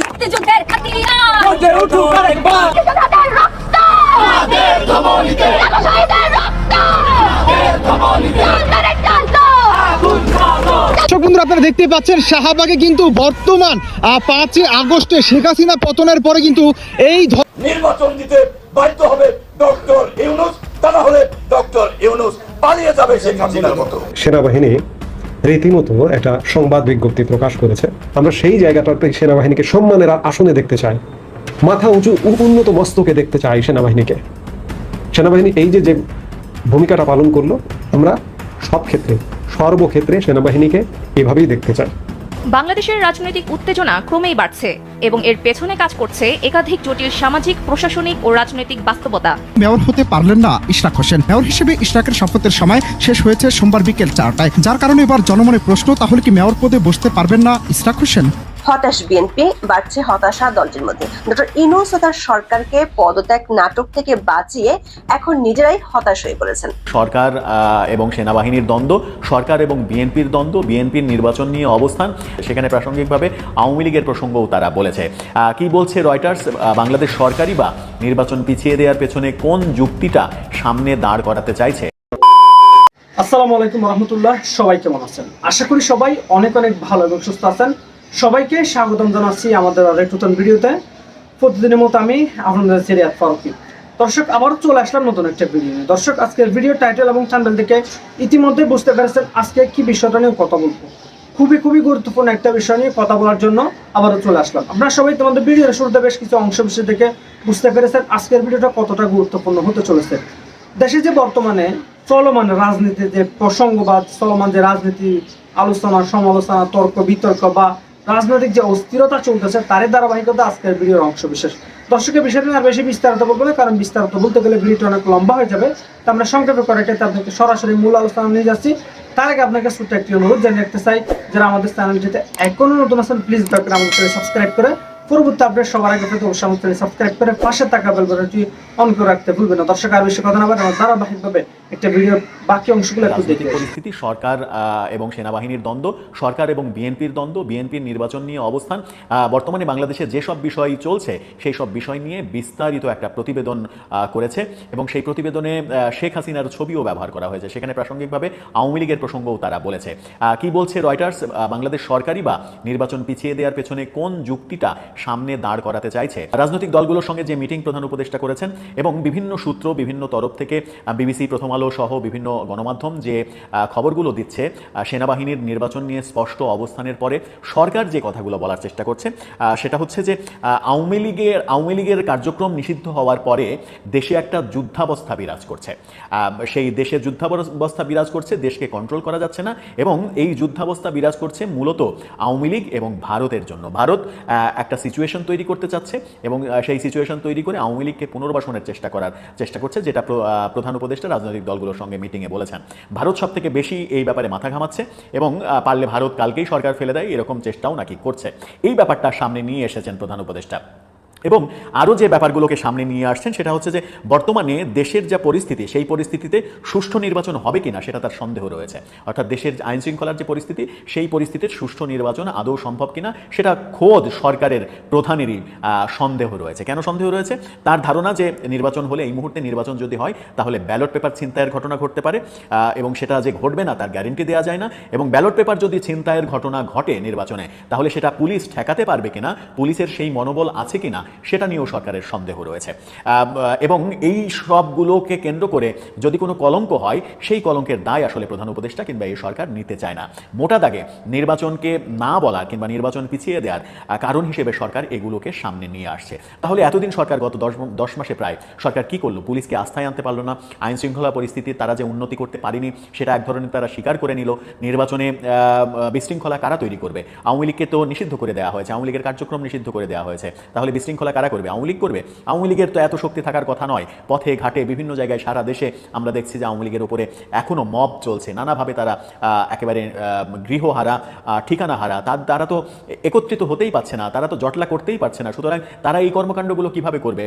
মুক্তিযুদ্ধের হাতিয়ার গর্জে উঠুক আরেকবার। মুক্তিযোদ্ধাদের রক্ত। আমাদের ধমনীতে। শহীদের রক্ত। সন্তানের কান্ত আগুন খাব। দর্শক বন্ধুরা আপনারা দেখতে পাচ্ছেন শাহবাগে কিন্তু বর্তমান পাঁচই আগস্টে শেখ হাসিনা পতনের পরে কিন্তু এই নির্বাচন দিতে বাধ্য হবে ডক্টর ইউনুস। তা না হলে ডক্টর ইউনুস পালিয়ে যাবে শেখ হাসিনার মতো। সেনাবাহিনী রীতিমতো একটা সংবাদ বিজ্ঞপ্তি প্রকাশ করেছে। আমরা সেই জায়গাটাতে সেনাবাহিনীকে সম্মানের আসনে দেখতে চাই। মাথা উঁচু উন্নত মস্তকে দেখতে চাই সেনাবাহিনীকে। সেনাবাহিনী এই যে যে ভূমিকাটা পালন করল, আমরা সব ক্ষেত্রে সর্বক্ষেত্রে সেনাবাহিনীকে এভাবেই দেখতে চাই। বাংলাদেশের রাজনৈতিক উত্তেজনা ক্রমেই বাড়ছে এবং এর পেছনে কাজ করছে একাধিক জটিল সামাজিক, প্রশাসনিক ও রাজনৈতিক বাস্তবতা। মেয়র হতে পারলেন না ইশরাক হোসেন। মেয়র হিসেবে ইশরাকের শপথের সময় শেষ হয়েছে সোমবার বিকেল চারটায়। যার কারণে এবার জনমনে প্রশ্ন, তাহলে কি মেয়র পদে বসতে পারবেন না ইশরাক হোসেন? হতাশ বিএনপি বাড়ছে হতাশা দলটির মধ্যে। ডক্টর ইনুস ও তার সরকারকে পদত্যাগ নাটক থেকে বাঁচিয়ে এখন নিজেরাই হতাশ হয়ে পড়েছেন। সরকার এবং সেনাবাহিনীর দ্বন্দ্ব সরকার এবং বিএনপির দ্বন্দ্ব বিএনপির নির্বাচন নিয়ে অবস্থান সেখানে প্রাসঙ্গিকভাবে আওয়ামী লীগের প্রসঙ্গও তারা বলেছে। আহ, কি বলছে রয়টার্স? আহ, বাংলাদেশ সরকারই বা নির্বাচন পিছিয়ে দেওয়ার পেছনে কোন যুক্তিটা সামনে দাঁড় করাতে চাইছে? আসসালামু আলাইকুম রহমতুল্লাহ। সবাই কেমন আছেন? আশা করি সবাই অনেক অনেক ভালো এবং সুস্থ আছেন। সবাইকে স্বাগতম জানাচ্ছি আমাদের আরেক নতুন ভিডিওতে। প্রতিদিনের মতো আমি আপনাদের সিরিয়াত ফারুকি। দর্শক, আবারও চলে আসলাম নতুন একটা ভিডিও নিয়ে। দর্শক, আজকের ভিডিও টাইটেল এবং চ্যানেল থেকে ইতিমধ্যে বুঝতে পেরেছেন আজকে কি বিষয়টা নিয়ে কথা বলব। খুবই খুবই গুরুত্বপূর্ণ একটা বিষয় নিয়ে কথা বলার জন্য আবারও চলে আসলাম। আপনারা সবাই তোমাদের ভিডিওর শুরুতে বেশ কিছু অংশ বিষয় থেকে বুঝতে পেরেছেন আজকের ভিডিওটা কতটা গুরুত্বপূর্ণ হতে চলেছে। দেশে যে বর্তমানে চলমান রাজনীতি যে প্রসঙ্গ বা চলমান যে রাজনীতি আলোচনা, সমালোচনা, তর্ক, বিতর্ক বা রাজনৈতিক যে অস্থিরতা চলতেছে, তারই ধারাবাহিকতা আজকের ভিডিওর অংশ বিশেষ। দর্শকের বিষয়টা আর বেশি বিস্তারিত বলব না, কারণ বিস্তারিত বলতে গেলে ভিডিওটা অনেক লম্বা হয়ে যাবে। তো আমরা সংক্ষেপে করে কেটে আপনাকে সরাসরি মূল আলোচনা নিয়ে যাচ্ছি। তার আগে আপনাকে ছোট্ট একটি অনুরোধ জানিয়ে রাখতে চাই, যারা আমাদের চ্যানেলটিতে এখনও নতুন আছেন প্লিজ দয়া করে আমাদের সাবস্ক্রাইব করে পরবর্তী আপডেট সবার আগে পেতে অবশ্যই আমাদের চ্যানেল সাবস্ক্রাইব করে পাশে থাকা বেল অন করে রাখতে ভুলবেন না। দর্শক, আর বেশি কথা না বলে আমরা ধারাবাহিকভাবে একটা ভিডিওর বাকি অংশগুলো একটু দেখে। পরিস্থিতি সরকার এবং সেনাবাহিনীর দ্বন্দ্ব সরকার এবং বিএনপির দ্বন্দ্ব বিএনপির নির্বাচন নিয়ে অবস্থান। বর্তমানে বাংলাদেশে যেসব বিষয় চলছে সেই সব বিষয় নিয়ে বিস্তারিত একটা প্রতিবেদন করেছে এবং সেই প্রতিবেদনে শেখ হাসিনার ছবিও ব্যবহার করা হয়েছে। সেখানে প্রাসঙ্গিকভাবে আওয়ামী লীগের প্রসঙ্গও তারা বলেছে। কি বলছে রয়টার্স? বাংলাদেশ সরকারই বা নির্বাচন পিছিয়ে দেওয়ার পেছনে কোন যুক্তিটা সামনে দাঁড় করাতে চাইছে? রাজনৈতিক দলগুলোর সঙ্গে যে মিটিং প্রধান উপদেষ্টা করেছেন এবং বিভিন্ন সূত্র বিভিন্ন তরফ থেকে বিবিসি প্রথম আলো সহ বিভিন্ন গণমাধ্যম যে খবরগুলো দিচ্ছে সেনাবাহিনীর নির্বাচন নিয়ে স্পষ্ট অবস্থানের পরে সরকার যে কথাগুলো বলার চেষ্টা করছে সেটা হচ্ছে যে আওয়ামী লীগের আওয়ামী লীগের কার্যক্রম নিষিদ্ধ হওয়ার পরে দেশে একটা যুদ্ধাবস্থা বিরাজ করছে। সেই দেশে যুদ্ধাবস্থা বিরাজ করছে, দেশকে কন্ট্রোল করা যাচ্ছে না এবং এই যুদ্ধাবস্থা বিরাজ করছে মূলত আওয়ামী লীগ এবং ভারতের জন্য। ভারত একটা সিচুয়েশন তৈরি করতে চাচ্ছে এবং সেই সিচুয়েশন তৈরি করে আওয়ামী লীগকে পুনর্বাসনের চেষ্টা করার চেষ্টা করছে, যেটা প্রধান উপদেষ্টা রাজনৈতিক দলগুলোর সঙ্গে মিটিংয়ে বলেছেন। ভারত সব থেকে বেশি এই ব্যাপারে মাথা ঘামাচ্ছে এবং পারলে ভারত কালকেই সরকার ফেলে দেয়, এরকম চেষ্টাও নাকি করছে। এই ব্যাপারটা সামনে নিয়ে এসেছেন প্রধান উপদেষ্টা। এবং আরও যে ব্যাপারগুলোকে সামনে নিয়ে আসছেন সেটা হচ্ছে যে বর্তমানে দেশের যা পরিস্থিতি, সেই পরিস্থিতিতে সুষ্ঠু নির্বাচন হবে কিনা সেটা তার সন্দেহ রয়েছে। অর্থাৎ দেশের আইন শৃঙ্খলার যে পরিস্থিতি, সেই পরিস্থিতির সুষ্ঠু নির্বাচন আদৌ সম্ভব কিনা সেটা খোদ সরকারের প্রধানেরই সন্দেহ রয়েছে। কেন সন্দেহ রয়েছে? তার ধারণা যে নির্বাচন হলে এই মুহূর্তে নির্বাচন যদি হয়, তাহলে ব্যালট পেপার ছিনতাইয়ের ঘটনা ঘটতে পারে এবং সেটা যে ঘটবে না তার গ্যারেন্টি দেওয়া যায় না, এবং ব্যালট পেপার যদি ছিনতাইয়ের ঘটনা ঘটে নির্বাচনে, তাহলে সেটা পুলিশ ঠেকাতে পারবে কিনা, পুলিশের সেই মনোবল আছে কিনা সেটা নিয়েও সরকারের সন্দেহ রয়েছে। এবং এই সবগুলোকে কেন্দ্র করে যদি কোনো কলঙ্ক হয়, সেই কলঙ্কের দায় আসলে প্রধান উপদেষ্টা কিংবা এই সরকার নিতে চায় না। মোটা দাগে নির্বাচনকে না বলার কিংবা নির্বাচন পিছিয়ে দেওয়ার কারণ হিসেবে সরকার এগুলোকে সামনে নিয়ে আসছে। তাহলে এতদিন সরকার গত দশ দশ মাসে প্রায় সরকার কি করল? পুলিশকে আস্থায় আনতে পারল না। আইন শৃঙ্খলা পরিস্থিতির তারা যে উন্নতি করতে পারেনি, সেটা এক ধরনের তারা স্বীকার করে নিল। নির্বাচনে বিশৃঙ্খলা কারা তৈরি করবে? আওয়ামী লীগকে তো নিষিদ্ধ করে দেওয়া হয়েছে। আওয়ামী লীগের কার্যক্রম নিষিদ্ধ করে দেওয়া হয়েছে। তাহলে বিশৃঙ্খলা বিশৃঙ্খলা কারা করবে? আওয়ামী লীগ করবে? আওয়ামী লীগের তো এত শক্তি থাকার কথা নয়। পথে ঘাটে বিভিন্ন জায়গায় সারা দেশে আমরা দেখছি যে আওয়ামী লীগের উপরে এখনও মব চলছে। নানাভাবে তারা একেবারে গৃহহারা আহ, ঠিকানাহারা তার তারা তো একত্রিত হতেই পারছে না তারা তো জটলা করতেই পারছে না। সুতরাং তারা এই কর্মকাণ্ডগুলো কীভাবে করবে?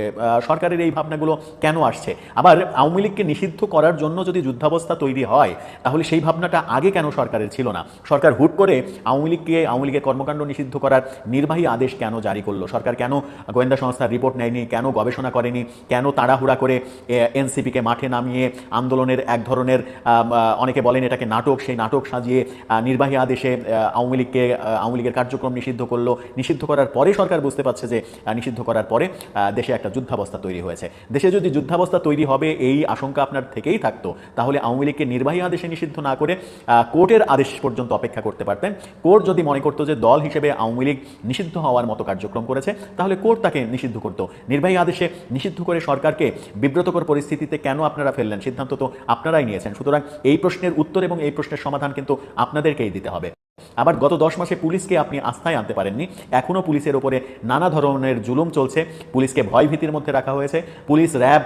সরকারের এই ভাবনাগুলো কেন আসছে? আবার আওয়ামী লীগকে নিষিদ্ধ করার জন্য যদি যুদ্ধাবস্থা তৈরি হয় তাহলে সেই ভাবনাটা আগে কেন সরকারের ছিল না? সরকার হুট করে আওয়ামী লীগকে আওয়ামী লীগের কর্মকাণ্ড নিষিদ্ধ করার নির্বাহী আদেশ কেন জারি করল? সরকার কেন গোয়েন্দা সংস্থার রিপোর্ট নেয়নি, কেন গবেষণা করেনি, কেন তাড়াহুড়া করে এনসিপিকে মাঠে নামিয়ে আন্দোলনের এক ধরনের অনেকে বলেন এটাকে নাটক, সেই নাটক সাজিয়ে নির্বাহী আদেশে আওয়ামী লীগকে আওয়ামী লীগের কার্যক্রম নিষিদ্ধ করল, নিষিদ্ধ করার পরে সরকার বুঝতে পারছে যে নিষিদ্ধ করার পরে দেশে একটা যুদ্ধাবস্থা তৈরি হয়েছে। দেশে যদি যুদ্ধাবস্থা তৈরি হবে, এই আশঙ্কা আপনার থেকেই থাকতো, তাহলে আওয়ামী লীগকে নির্বাহী আদেশে নিষিদ্ধ না করে কোর্টের আদেশ পর্যন্ত অপেক্ষা করতে পারতেন। কোর্ট যদি মনে করতো যে, দল হিসেবে আওয়ামী লীগ নিষিদ্ধ হওয়ার মতো কার্যক্রম করেছে, তাহলে কোর্ট নিষিদ্ধ করত। নির্বাহী আদেশে নিষিদ্ধ করে সরকারকে বিব্রতকর পরিস্থিতিতে কেন আপনারা ফেললেন? সিদ্ধান্ত তো আপনারাই নিয়েছেন। সুতরাং এই প্রশ্নের উত্তর এবং এই প্রশ্নের সমাধান কিন্তু আপনাদেরকেই দিতে হবে। আবার গত দশ মাসে পুলিশকে আপনি আস্থায় আনতে পারেননি। এখনও পুলিশের ওপরে নানা ধরনের জুলুম চলছে। পুলিশকে ভয়ভীতির মধ্যে রাখা হয়েছে। পুলিশ র্যাব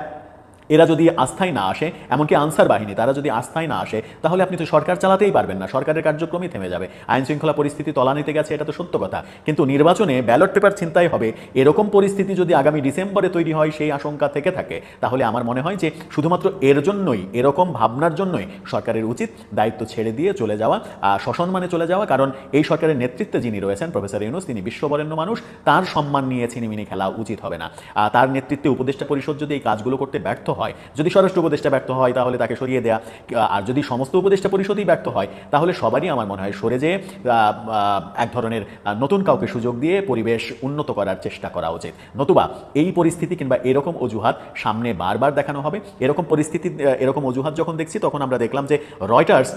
এরা যদি আস্থায় না আসে, এমনকি আনসার বাহিনী, তারা যদি আস্থায় না আসে, তাহলে আপনি তো সরকার চালাতেই পারবেন না। সরকারের কার্যক্রমই থেমে যাবে। আইন শৃঙ্খলা পরিস্থিতি তলানিতে গেছে, এটা তো সত্য কথা। কিন্তু নির্বাচনে ব্যালট পেপার ছিনতাই হবে। এরকম পরিস্থিতি যদি আগামী ডিসেম্বরে তৈরি হয়, সেই আশঙ্কা থেকে থাকে। তাহলে আমার মনে হয় যে শুধুমাত্র এর জন্যই, এরকম ভাবনার জন্যই সরকারের উচিত দায়িত্ব ছেড়ে দিয়ে চলে যাওয়া সসম্মানে চলে যাওয়া। কারণ এই সরকারের নেতৃত্বে যিনি রয়েছেন, প্রফেসর ইউনুস, তিনি বিশ্ববরেণ্য মানুষ, তার সম্মান নিয়ে ছিনিমিনি খেলা উচিত হবে না। তার নেতৃত্বে উপদেষ্টা পরিষদ যদি এই কাজগুলো করতে ব্যর্থ হয়। যদি স্বরাষ্ট্র উপদেষ্টা ব্যর্থ হয়, তাহলে তাকে সরিয়ে দেয়া। আর যদি সমস্ত উপদেষ্টা পরিষদই ব্যর্থ হয়, তাহলে সবারই আমার মনে হয় সরে যেয়ে এক ধরনের নতুন কাউকে সুযোগ দিয়ে পরিবেশ উন্নত করার চেষ্টা করা উচিত। নতুবা, এই পরিস্থিতি কিংবা এরকম অজুহাত সামনে বারবার দেখানো হবে। এরকম পরিস্থিতি এরকম অজুহাত যখন দেখছি, তখন আমরা দেখলাম যে রয়টার্স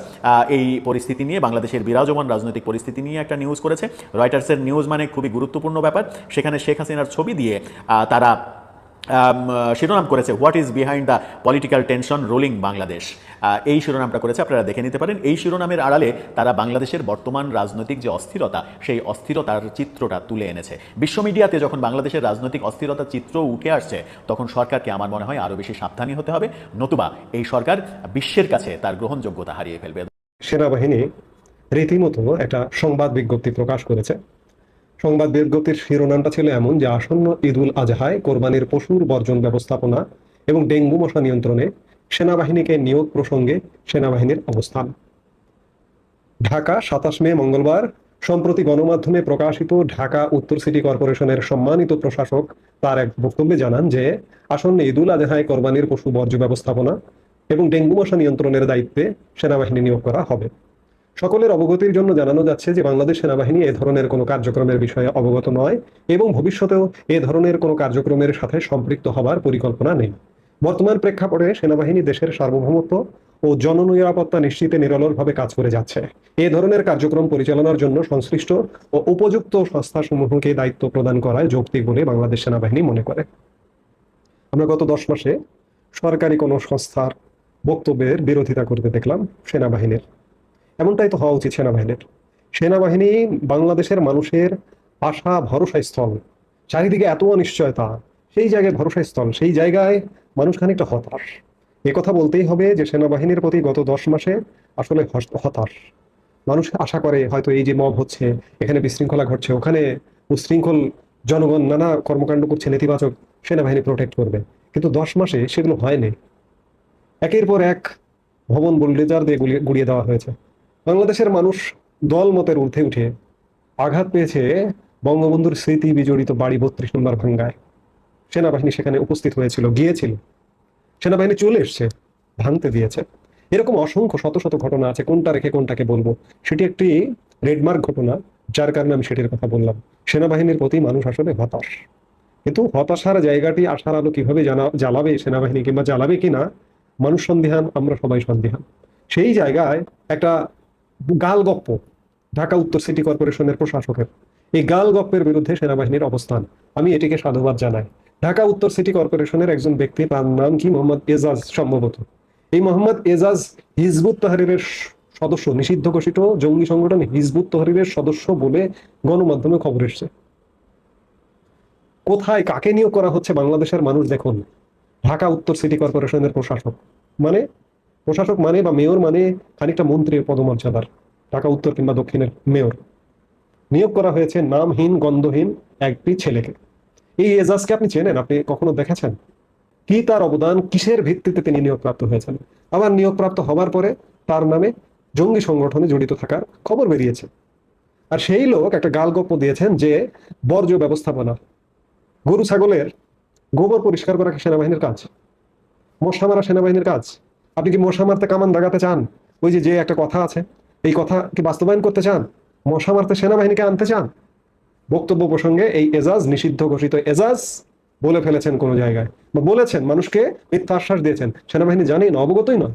এই পরিস্থিতি নিয়ে বাংলাদেশের বিরাজমান রাজনৈতিক পরিস্থিতি নিয়ে একটা নিউজ করেছে। রয়টার্সের নিউজ মানে খুবই গুরুত্বপূর্ণ ব্যাপার। সেখানে শেখ হাসিনার ছবি দিয়ে তারা শিরোনাম করেছে what is behind the political tension rolling Bangladesh এই শিরোনামটা করেছে, আপনারা দেখে নিতে পারেন। এই শিরোনামের আড়ালে তারা বাংলাদেশের বর্তমান রাজনৈতিক যে অস্থিরতা, সেই অস্থিরতার চিত্রটা তুলে এনেছে। বিশ্ব মিডিয়াতে যখন বাংলাদেশের রাজনৈতিক অস্থিরতার চিত্র উঠে আসছে, তখন সরকারকে আমার মনে হয় আরও বেশি সাবধানী হতে হবে। নতুবা এই সরকার বিশ্বের কাছে তার গ্রহণযোগ্যতা হারিয়ে ফেলবে। সেনাবাহিনী রীতিমতো একটা সংবাদ বিজ্ঞপ্তি প্রকাশ করেছে। সংবাদ বিজ্ঞপ্তির শিরোনামটা ছিল এমন যে আসন্ন ঈদুল আজহায় কোরবানির পশুর বর্জন ব্যবস্থাপনা এবং ডেঙ্গু মশা নিয়ন্ত্রণে সেনাবাহিনীকে নিয়োগ প্রসঙ্গে সেনাবাহিনীর অবস্থান। ঢাকা, সাতাশ মে মঙ্গলবার, সম্প্রতি গণমাধ্যমে প্রকাশিত ঢাকা উত্তর সিটি কর্পোরেশনের সম্মানিত প্রশাসক তার এক বক্তব্যে জানান যে, আসন্ন ঈদুল আজহায় কোরবানির পশু বর্জ্য ব্যবস্থাপনা এবং ডেঙ্গু মশা নিয়ন্ত্রণের দায়িত্বে সেনাবাহিনী নিয়োগ করা হবে। সকলের অবগতির জন্য জানানো যাচ্ছে যে বাংলাদেশ সেনাবাহিনী এ ধরনের কোনো কার্যক্রমের বিষয়ে অবগত নয় এবং ভবিষ্যতেও এ ধরনের কোনো কার্যক্রমের সাথে সম্পৃক্ত হবার পরিকল্পনা নেই। বর্তমান প্রেক্ষাপটে সেনাবাহিনী দেশের সার্বভৌমত্ব ও জননিরাপত্তা নিশ্চিতে নিরলসভাবে কাজ করে যাচ্ছে। এ ধরনের কার্যক্রম পরিচালনার জন্য সংশ্লিষ্ট ও উপযুক্ত সংস্থাসমূহকে দায়িত্ব প্রদান করায় যৌক্তিক বলে বাংলাদেশ সেনাবাহিনী মনে করে। আমরা গত দশ মাসে সরকারি কোনো সংস্থার বক্তব্যের বিরোধিতা করতে দেখলাম সেনাবাহিনীর। এমনটাই তো হওয়া উচিত সেনাবাহিনীর। সেনাবাহিনী বাংলাদেশের মানুষের আশা ভরসা স্থল চারিদিকে এত অনিশ্চয়তা, সেই জায়গায় ভরসা স্থল সেই জায়গায় মানুষ খানিকটা হতাশ। কথা বলতেই হবে যে সেনাবাহিনীর প্রতি গত দশ মাসে আসলে হতাশ। মানুষ আশা করে হয়তো এই যে মব হচ্ছে, এখানে বিশৃঙ্খলা ঘটছে, ওখানে উশৃঙ্খল জনগণ, নানা কর্মকাণ্ড করছে, নেতিবাচক সেনাবাহিনী প্রোটেক্ট করবে। কিন্তু দশ মাসে সেগুলো হয়নি। একের পর এক ভবন বুলডেজার দিয়ে গুড়িয়ে দেওয়া হয়েছে। বাংলাদেশের মানুষ দল মতের ঊর্ধ্বে উঠে আঘাত পেয়েছে বঙ্গবন্ধুর স্মৃতি বিজড়িত বাড়ি বত্রিশ নম্বর ভাঙ্গায়। সেনাবাহিনী সেখানে উপস্থিত হয়েছিল, গিয়েছিল। সেনাবাহিনী চলে এসছে, ভাঙতে দিয়েছে। এরকম অসংখ্য শত শত ঘটনা আছে, কোনটা রেখে কোনটাকে বলব? সেটি একটি রেডমার্ক ঘটনা, যার কারণে আমি সেটির কথা বললাম। সেনাবাহিনীর প্রতি মানুষ আসলে হতাশ। কিন্তু হতাশার জায়গাটি আশার আলো কীভাবে জানা, জ্বালাবে সেনাবাহিনী কিংবা জ্বালাবে কিনা, মানুষ সন্দেহান, আমরা সবাই সন্দেহান। সেই জায়গায় একটা গাল গপ্প ঢাকা উত্তর সিটি কর্পোরেশনের প্রশাসকের। এই গাল গপ্পের বিরুদ্ধে সেনাবাহিনীর অবস্থান। আমি এটিকে সাধুবাদ জানাই। ঢাকা উত্তর সিটি কর্পোরেশনের একজন ব্যক্তি, তার নাম কি? মোহাম্মদ এজাজ সম্ভবত। এই মোহাম্মদ এজাজ হিজবুত তাহরিরের সদস্য, নিষিদ্ধ ঘোষিত জঙ্গি সংগঠন হিজবুত তহরিরের সদস্য বলে গণমাধ্যমে খবর এসছে। কোথায় কাকে নিয়োগ করা হচ্ছে বাংলাদেশের মানুষ দেখুন। ঢাকা উত্তর সিটি কর্পোরেশনের প্রশাসক। মানে প্রশাসক মানে বা মেয়র মানে খানিকটা মন্ত্রীর পদমর্যাদার, ঢাকা উত্তর কিংবা দক্ষিণের মেয়র। নিয়োগ করা হয়েছে নামহীন, গন্ধহীন একটি ছেলেকে। এই এজাজকে আপনি চেনেন? আপনি কখনো দেখেছেন? কি তার অবদান? কিসের ভিত্তিতে তিনি নিয়োগপ্রাপ্ত হয়েছেন? আবার নিয়োগপ্রাপ্ত হবার পরে তার নামে জঙ্গি সংগঠনে জড়িত থাকার খবর বেরিয়েছে। আর সেই লোক একটা গালগপ্প দিয়েছেন যে বর্জ্য ব্যবস্থাপনা, গরু, ছাগলের গোবর পরিষ্কার করা সেনাবাহিনীর কাজ? মশা মারা সেনাবাহিনীর কাজ? আপনি কি মশা মারতে কামান দাগাতে চান? ওই যে যে একটা কথা আছে, এই কথা কি বাস্তবায়ন করতে চান? মশা মারতে সেনাবাহিনীকে আনতে চান? বক্তব্য প্রসঙ্গে এই এজাজ, নিষিদ্ধ ঘোষিত এজাজ বলে ফেলেছেন কোনো জায়গায়। বা বলেছেন, মানুষকে মিথ্যা আশ্বাস দিয়েছেন। সেনাবাহিনী জানেই না, অবগতই নয়।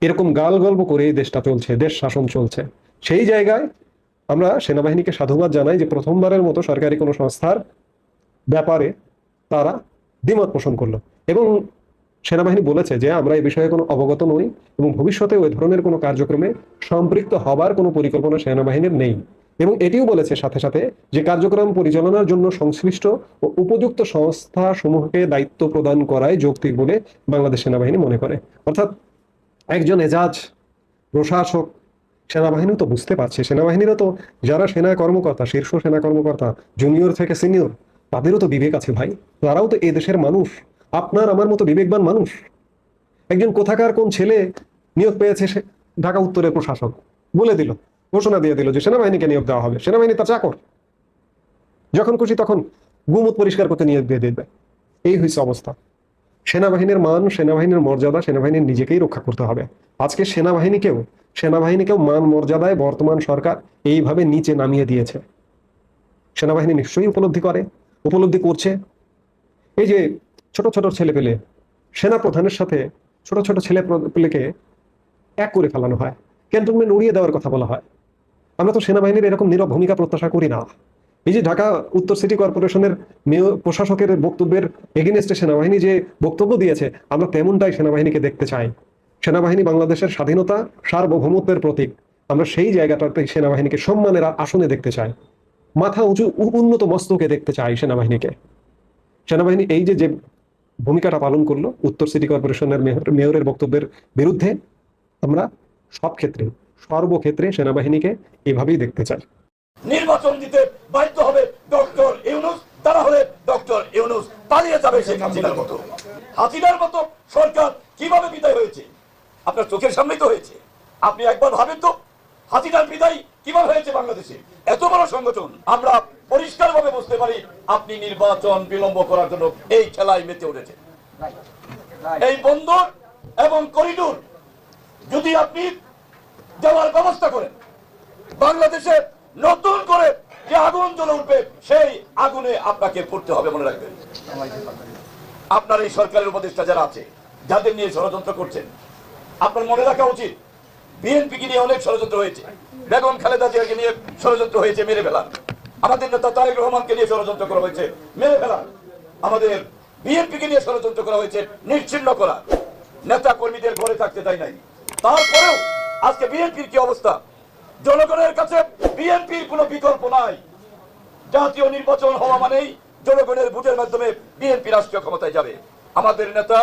এরকম গাল গল্প করে দেশটা চলছে, দেশ শাসন চলছে। সেই জায়গায় আমরা সেনাবাহিনীকে সাধুবাদ জানাই যে, প্রথমবারের মতো সরকারি কোনো সংস্থার ব্যাপারে তারা দ্বিমত পোষণ করল। এবং সেনাবাহিনী বলেছে যে আমরা এই বিষয়ে কোনো অবগত নই এবং ভবিষ্যতে ওই ধরনের কোনো কার্যক্রমে সম্পৃক্ত হবার কোনো পরিকল্পনা সেনাবাহিনীর নেই। এবং এটিও বলেছে সাথে সাথে যে কার্যক্রম পরিচালনার জন্য সংশ্লিষ্ট ও উপযুক্ত সংস্থা সমূহকে দায়িত্ব প্রদান করায় যৌক্তিক বলে বাংলাদেশ সেনাবাহিনী মনে করে। অর্থাৎ একজন এজাজ, প্রশাসক, সেনাবাহিনী তো বুঝতে পারছে। সেনাবাহিনীরা তো যারা সেনা কর্মকর্তা, শীর্ষ সেনা কর্মকর্তা, জুনিয়র থেকে সিনিয়র, তাদেরও তো বিবেক আছে ভাই। তারাও তো এই দেশের মানুষ। আপনার আমার মতো বিবেকবান মানুষ? একজন কোথাকার কোন ছেলে নিয়োগ পেয়েছে সে ঢাকা উত্তরের প্রশাসক? বলে দিল, ঘোষণা দিয়ে দিল যে সেনাবাহিনীকে নিয়োগ দেওয়া হবে, সেনাবাহিনী তার চাকর। যখন খুশি তখন গুমুত পরিষ্কার করতে নিয়োগ দিয়ে দেবে। এই হয়েছে অবস্থা। সেনাবাহিনীর মান, সেনাবাহিনীর মর্যাদা সেনাবাহিনীর নিজেকেই রক্ষা করতে হবে। আজকে সেনাবাহিনীকেও সেনাবাহিনীকেও মান, মর্যাদায় বর্তমান সরকার এইভাবে নিচে নামিয়ে দিয়েছে। সেনাবাহিনী নিশ্চয়ই উপলব্ধি করে, উপলব্ধি করছে। এই যে ছোট ছোট ছেলে পেলে সেনা প্রধানের সাথে ছোট ছোট ছেলে পেলেকে এক করে ফেলানো হয়। ক্যান্টনমেন্ট উড়িয়ে দেওয়ার কথা বলা হয়। আমরা তো সেনাবাহিনীর এরকম নীরব ভূমিকা প্রত্যাশা করি না। এই যে ঢাকা উত্তর সিটি কর্পোরেশনের মেয়র, প্রশাসকের বক্তব্যের এগেনস্টে সেনাবাহিনী যে বক্তব্য দিয়েছে, আমরা তেমনটাই সেনাবাহিনীকে দেখতে চাই। সেনাবাহিনী বাংলাদেশের স্বাধীনতা, সার্বভৌমত্বের প্রতীক। আমরা সেই জায়গাটাতে সেনাবাহিনীকে সম্মানের আসনে দেখতে চাই। মাথা উঁচু, উন্নত মস্তকে দেখতে চাই সেনাবাহিনীকে। সেনাবাহিনী এই যে ভূমিকাটা পালন করল উত্তর সিটি কর্পোরেশনের মেয়রের বক্তব্যের বিরুদ্ধে আমরা সব ক্ষেত্রে, সর্বক্ষেত্রে সেনাবাহিনীকে এভাবেই দেখতে চাই। নির্বাচন দিতে বাধ্য হবে ডক্টর ইউনুস তারা হলে ডক্টর ইউনুস পালিয়ে যাবে শেখ হাসিনার মতো। হাসিনার মতো সরকার কীভাবে বিদায় হয়েছে? আপনার চোখের সামনেই তো হয়েছে। আপনি একবার ভাবেন তো, হাসিনার বিদায় কীভাবে হয়েছে বাংলাদেশে? এত বড় সংগঠন, আমরা পরিষ্কারভাবে বুঝতে পারি আপনি নির্বাচন বিলম্ব করার জন্য এই খেলায় মেতে উঠেছেন। এই বন্দর এবং করিডোর যদি আপনি দেওয়ার ব্যবস্থা করেন, বাংলাদেশে নতুন করে যে আগুন জ্বলে উঠবে, সেই আগুনে আপনাকে পড়তে হবে মনে রাখবেন। আপনার এই সরকারের উপদেষ্টা যারা আছে, যাদের নিয়ে ষড়যন্ত্র করছেন, আপনার মনে রাখা উচিত, বিএনপিকে নিয়ে অনেক ষড়যন্ত্র হয়েছে। বেগম খালেদা জিয়াকে নিয়ে ষড়যন্ত্র হয়েছে, মেরে ফেলা আমাদের নেতা তারেক রহমানকে নিয়ে ষড়যন্ত্র করা হয়েছে। মেরে ফেলা। আমাদের বিএনপিকে নিয়ে ষড়যন্ত্র করা হয়েছে। নিশ্চিন্ন করা। নেতা কর্মীদের ঘরে থাকতে দেয় নাই। তারপরেও আজকে বিএনপির কি অবস্থা? জনগণের কাছে বিএনপির কোনো বিকল্প নাই। জাতীয় নির্বাচন হওয়া মানেই জনগণের ভোটের মাধ্যমে বিএনপি রাষ্ট্রীয় ক্ষমতায় যাবে। আমাদের নেতা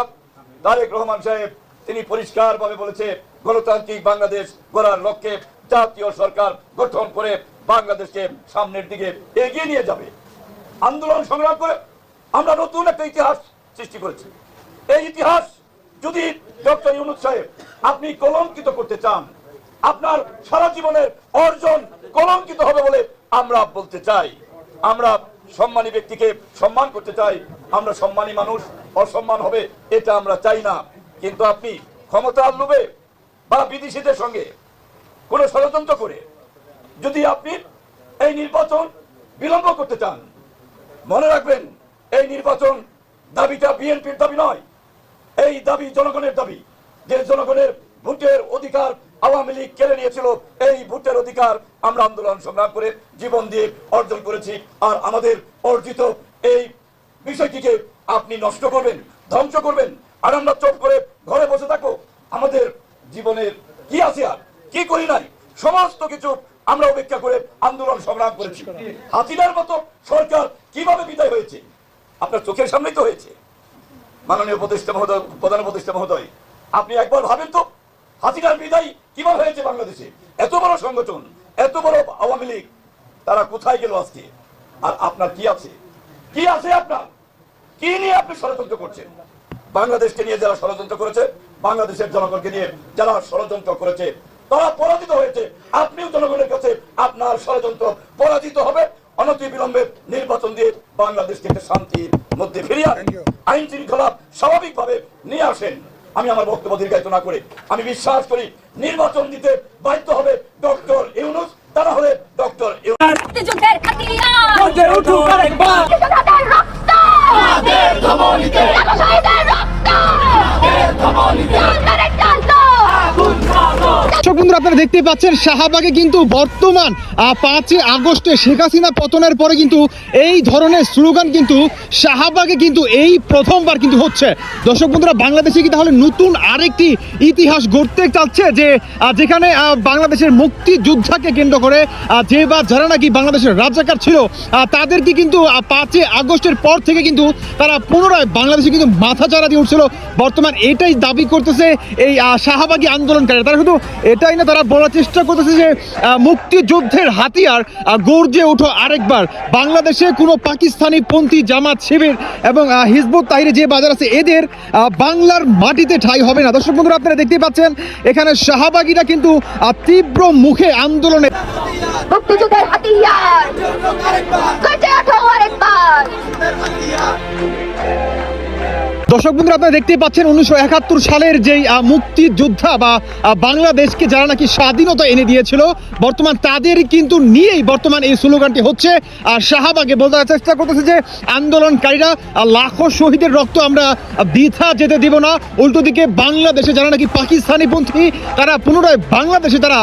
তারেক রহমান সাহেব, তিনি পরিষ্কারভাবে বলেছে, গণতান্ত্রিক বাংলাদেশ গড়ার লক্ষ্যে জাতীয় সরকার গঠন করে বাংলাদেশকে সামনের দিকে এগিয়ে নিয়ে যাবে। আন্দোলন সংগ্রাম করে আমরা নতুন একটা ইতিহাস সৃষ্টি করেছি। এই ইতিহাস যদি ডক্টর ইউনুস সাহেব আপনি কলঙ্কিত করতে চান, আপনার সারা জীবনের অর্জন কলঙ্কিত হবে বলে আমরা বলতে চাই। আমরা সম্মানী ব্যক্তিকে সম্মান করতে চাই। আমরা সম্মানী মানুষ, অসম্মান হবে এটা আমরা চাই না। কিন্তু আপনি ক্ষমতার লোভে বা বিদেশিদের সঙ্গে কোনো ষড়যন্ত্র করে যদি আপনি এই নির্বাচন বিলম্ব করতে চান, মনে রাখবেন, এই নির্বাচন দাবিটা বিএনপির দাবি নয়, এই দাবি জনগণের দাবি। যে জনগণের ভোটের অধিকার আওয়ামী লীগ কেড়ে নিয়েছিল, এই ভোটের অধিকার আমরা আন্দোলন সংগ্রাম করে জীবন দিয়ে অর্জন করেছি। আর আমাদের অর্জিত এই বিষয়টিকে আপনি নষ্ট করবেন, ধ্বংস করবেন। আর আমরা চোখ করে ঘরে বসে থাকো আমাদের জীবনের কি আছে আর? কি করি নাই? সমস্ত কিছু আমরা উপেক্ষা করে আন্দোলন সংগ্রাম করেছি। হাসিনার মতো সরকার কীভাবে বিদায় হয়েছে? আপনার চোখের সামনেই তো হয়েছে। মাননীয় উপদেষ্টা মহোদয়, প্রধান উপদেষ্টা মহোদয়, আপনি একবার ভাবেন তো হাসিনার বিদায় কীভাবে হয়েছে বাংলাদেশে? এত বড় সংগঠন, এত বড় আওয়ামী লীগ, তারা কোথায় গেল আজকে? আর আপনার কি আছে? কি আছে আপনার? কি নিয়ে আপনি ষড়যন্ত্র করছেন? বাংলাদেশকে নিয়ে যারা ষড়যন্ত্র করেছে, বাংলাদেশের জনগণকে নিয়ে যারা ষড়যন্ত্র করেছে তারা পরাজিত হয়েছে। আপনিও জনগণের কাছে আপনার ষড়যন্ত্র পরাজিত হবে। অনতি বিলম্বে নির্বাচন দিয়ে বাংলাদেশকে একটা শান্তির মধ্যে ফিরিয়ে আনেন। আইন শৃঙ্খলা স্বাভাবিকভাবে নিয়ে আসেন। আমি আমার বক্তব্য দীর্ঘায়িত না করে আমি বিশ্বাস করি নির্বাচন দিতে বাধ্য হবে ডক্টর ইউনুস তারা হলে ডক্টর ইউনুস আপনারা দেখতে পাচ্ছেন, শাহবাগে কিন্তু বর্তমান পাঁচই আগস্টে শেখ হাসিনা পতনের পরে কিন্তু এই ধরনের স্লোগান কিন্তু শাহবাগে কিন্তু এই প্রথমবার কিন্তু হচ্ছে। দর্শক বন্ধুরা, বাংলাদেশে কি তাহলে নতুন আরেকটি ইতিহাস গড়তে চাচ্ছে? যে যেখানে বাংলাদেশের মুক্তিযোদ্ধাকে কেন্দ্র করে যে বা যারা নাকি বাংলাদেশের রাজাকার ছিল তাদেরকে কিন্তু পাঁচই আগস্টের পর থেকে কিন্তু তারা পুনরায় বাংলাদেশে কিন্তু মাথা চারা দিয়ে উঠছিল। বর্তমান এটাই দাবি করতেছে এই শাহবাগী আন্দোলনকারী তারা শুধু এটাই না, তারা বলার চেষ্টা করতেছে যে মুক্তিযুদ্ধের হাতিয়ার গর্জে ওঠো আরেকবার। বাংলাদেশে কোনো পাকিস্তানি পন্থী জামাত শিবির এবং হিজবুত তাহিরে যে বাজার আছে, এদের বাংলার মাটিতে ঠাই হবে না। দর্শক বন্ধুরা, আপনারা দেখতে পাচ্ছেন, এখানে শাহবাগীরা কিন্তু তীব্র মুখে আন্দোলনে মুক্তিযুদ্ধের হাতিয়ার! আরেকবার! দর্শক বন্ধুরা, আপনারা দেখতেই পাচ্ছেন উনিশশো একাত্তর সালের যেই মুক্তিযোদ্ধা বা বাংলাদেশকে যারা নাকি স্বাধীনতা এনে দিয়েছিল, বর্তমান তাদের কিন্তু নিয়েই বর্তমান এই স্লোগানটি হচ্ছে, আর শাহবাগে বলতে চেষ্টা করতেছে যে, আন্দোলনকারীরা লাখো শহীদের রক্ত আমরা বৃথা যেতে দিব না। উল্টো দিকে বাংলাদেশে যারা নাকি পাকিস্তানি পন্থী, তারা পুনরায় বাংলাদেশে তারা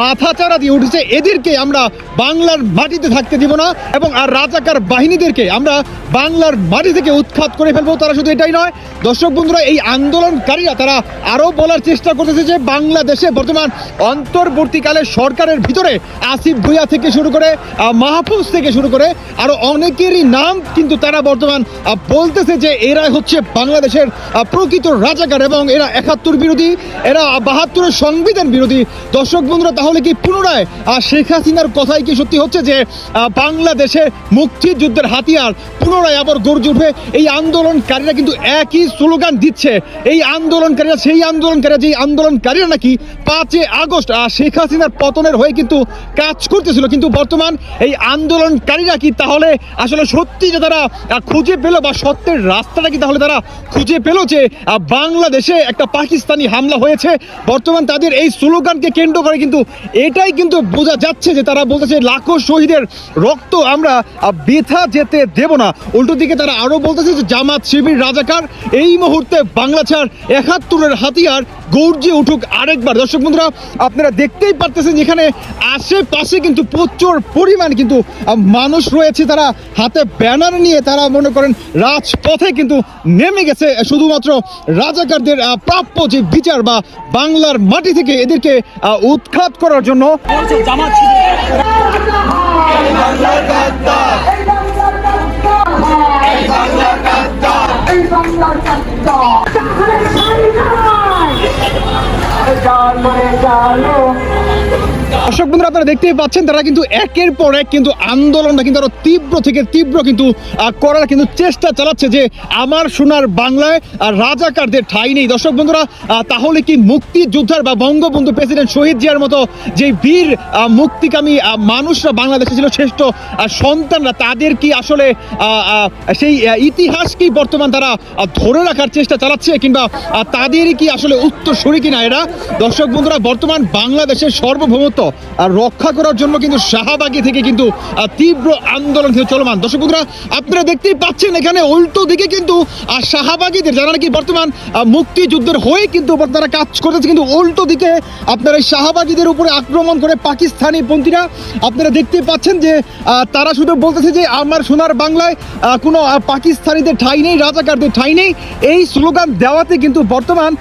মাথা চারা দিয়ে উঠেছে। এদেরকে আমরা বাংলার মাটিতে থাকতে দিব না, এবং আর রাজাকার বাহিনীদেরকে আমরা বাংলার মাটি থেকে উৎখাত করে ফেলব। তারা শুধু এটাই নয় দর্শক বন্ধুরা, এই আন্দোলনকারীরা তারা আরও বলার চেষ্টা করতেছে যে বাংলাদেশে বর্তমান অন্তর্বর্তীকালে সরকারের ভিতরে আসিফ ভুইয়া থেকে শুরু করে মাহফুজ থেকে শুরু করে আরও অনেকেরই নাম কিন্তু তারা বর্তমান বলতেছে যে এরা হচ্ছে বাংলাদেশের প্রকৃত রাজাকার এবং এরা একাত্তর বিরোধী, এরা বাহাত্তরের সংবিধান বিরোধী। দর্শক বন্ধুরা, তাহলে কি পুনরায় শেখ হাসিনার কথাই কি সত্যি হচ্ছে যে বাংলাদেশে মুক্তিযুদ্ধের হাতিয়ার পুনরায় আবার গর্জে উঠবে। এই আন্দোলনকারীরা কিন্তু একই স্লোগান দিচ্ছে। এই আন্দোলনকারীরা, সেই আন্দোলনকারীরা যে আন্দোলনকারীরা নাকি পাঁচই আগস্ট শেখ হাসিনার পতনের হয়ে কিন্তু কাজ করতেছিল। কিন্তু বর্তমান এই আন্দোলনকারীরা কি তাহলে আসলে সত্যি যে তারা খুঁজে পেল বা সত্যের রাস্তাটা কি তাহলে তারা খুঁজে পেল যে বাংলাদেশে একটা পাকিস্তানি হামলা হয়েছে? বর্তমান তাদের এই স্লোগানকে কেন্দ্র করে কিন্তু এটাই কিন্তু বোঝা যাচ্ছে যে তারা বলতেছে, লাখো শহীদের রক্ত আমরা বৃথা যেতে দেব না। উল্টো দিকে তারা আরও বলতেছে যে জামাত শিবির রাজাকার এই মুহূর্তে বাংলা ছাড় একাত্তরের হাতিয়ার গর্জে উঠুক আরেকবার। দর্শক বন্ধুরা আপনারা দেখতেই পারতেছেন যেখানে আশেপাশে কিন্তু প্রচুর পরিমাণ কিন্তু মানুষ রয়েছে তারা হাতে ব্যানার নিয়ে তারা মনে করেন রাজপথে কিন্তু নেমে গেছে। শুধুমাত্র রাজাকারদের প্রাপ্য যে বিচার বা বাংলার মাটি থেকে এদেরকে উৎখাত করার জন্য এই বাংলার গাদ্দার এই বাংলার গাদ্দার জানো মানে জানো দর্শক বন্ধুরা আপনারা দেখতেই পাচ্ছেন তারা কিন্তু একের পর এক কিন্তু আন্দোলনটা কিন্তু আরও তীব্র থেকে তীব্র কিন্তু করার কিন্তু চেষ্টা চালাচ্ছে যে আমার সোনার বাংলায় রাজাকারদের ঠাই নেই। দর্শক বন্ধুরা তাহলে কি মুক্তিযোদ্ধার বা বঙ্গবন্ধু প্রেসিডেন্ট শহীদ জিয়ার মতো যে বীর মুক্তিকামী মানুষরা বাংলাদেশে ছিল শ্রেষ্ঠ সন্তানরা তাদের কি আসলে সেই ইতিহাস কি বর্তমান তারা ধরে রাখার চেষ্টা চালাচ্ছে কিংবা আহ, তাদেরই কি আসলে উত্তর উত্তরসূরি কিনা এরা? দর্শক বন্ধুরা বর্তমান বাংলাদেশের সার্বভৌমত্ব রক্ষা করার জন্য কিন্তু শাহবাগী থেকে কিন্তু তীব্র আন্দোলন চলমান। দর্শক বন্ধুরা, আপনারা দেখতেই পাচ্ছেন এখানে উল্টো দিকে কিন্তু যারা নাকি বর্তমান মুক্তিযুদ্ধের হয়ে কিন্তু তারা কাজ করতেছে, কিন্তু উল্টো দিকে আপনারা উপরে আক্রমণ করে পাকিস্তানি পন্থীরা, আপনারা দেখতে পাচ্ছেন যে তারা শুধু বলতেছে যে, আমার সোনার বাংলায় কোনো পাকিস্তানিদের ঠাই নেই, রাজাকারদের ঠাই নেই। এই স্লোগান দেওয়াতে কিন্তু বর্তমান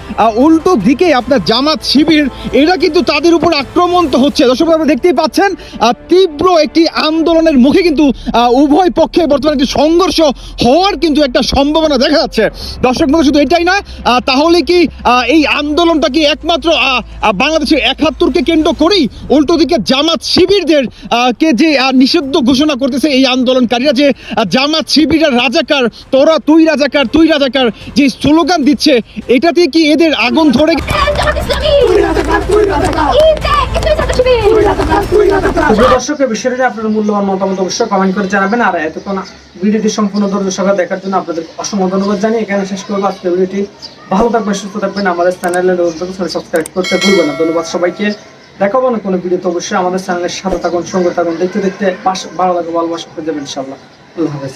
উল্টো দিকে আপনার জামাত শিবির, এরা কিন্তু তাদের উপর আক্রমণ তো হচ্ছে। দর্শক আমরা দেখতে দেখতেই পাচ্ছেন আহ, তীব্র একটি আন্দোলনের মুখে কিন্তু আহ, উভয় পক্ষে বর্তমানে একটি সংঘর্ষ হওয়ার কিন্তু একটা সম্ভাবনা দেখা যাচ্ছে। দর্শক বন্ধু শুধু এটাই না তাহলে কি এই আন্দোলনটা কি একমাত্র বাংলাদেশের একাত্তরকে কেন্দ্র করেই উল্টো দিকে জামাত শিবিরদের কে যে নিষিদ্ধ ঘোষণা করতেছে এই আন্দোলনকারীরা যে জামাত শিবিরের রাজাকার তোরা তুই রাজাকার তুই রাজাকার যে স্লোগান দিচ্ছে এটাতে কি এদের আগুন ধরে জামাত ইসলামী ঈদে ইসলামী ছাত্র শিবির প্রিয় দর্শক এই বিষয়টি আপনাদের মূল্যবান মতামত অবশ্যই কমেন্ট করে জানাবেন। আর এতক্ষণ ভিডিওটি সম্পূর্ণ সহকারে দেখার জন্য আপনাদের অসংখ্য ধন্যবাদ জানিয়ে এখানে শেষ করব। আজকে ভিডিওটি ভালো থাকবেন, সুস্থ থাকবেন। আমাদের চ্যানেলের সাবস্ক্রাইব করতে ভুলবেন না। ধন্যবাদ সবাইকে। দেখাবো না কোনো ভিডিওতে অবশ্যই। আমাদের চ্যানেলের সাথে থাকুন, সঙ্গে থাকুন। দেখতে দেখতে ভালো লাগবে ভালোবাসা পেয়ে যাবেন ইনশাল্লাহ আল্লাহ হাফেজ।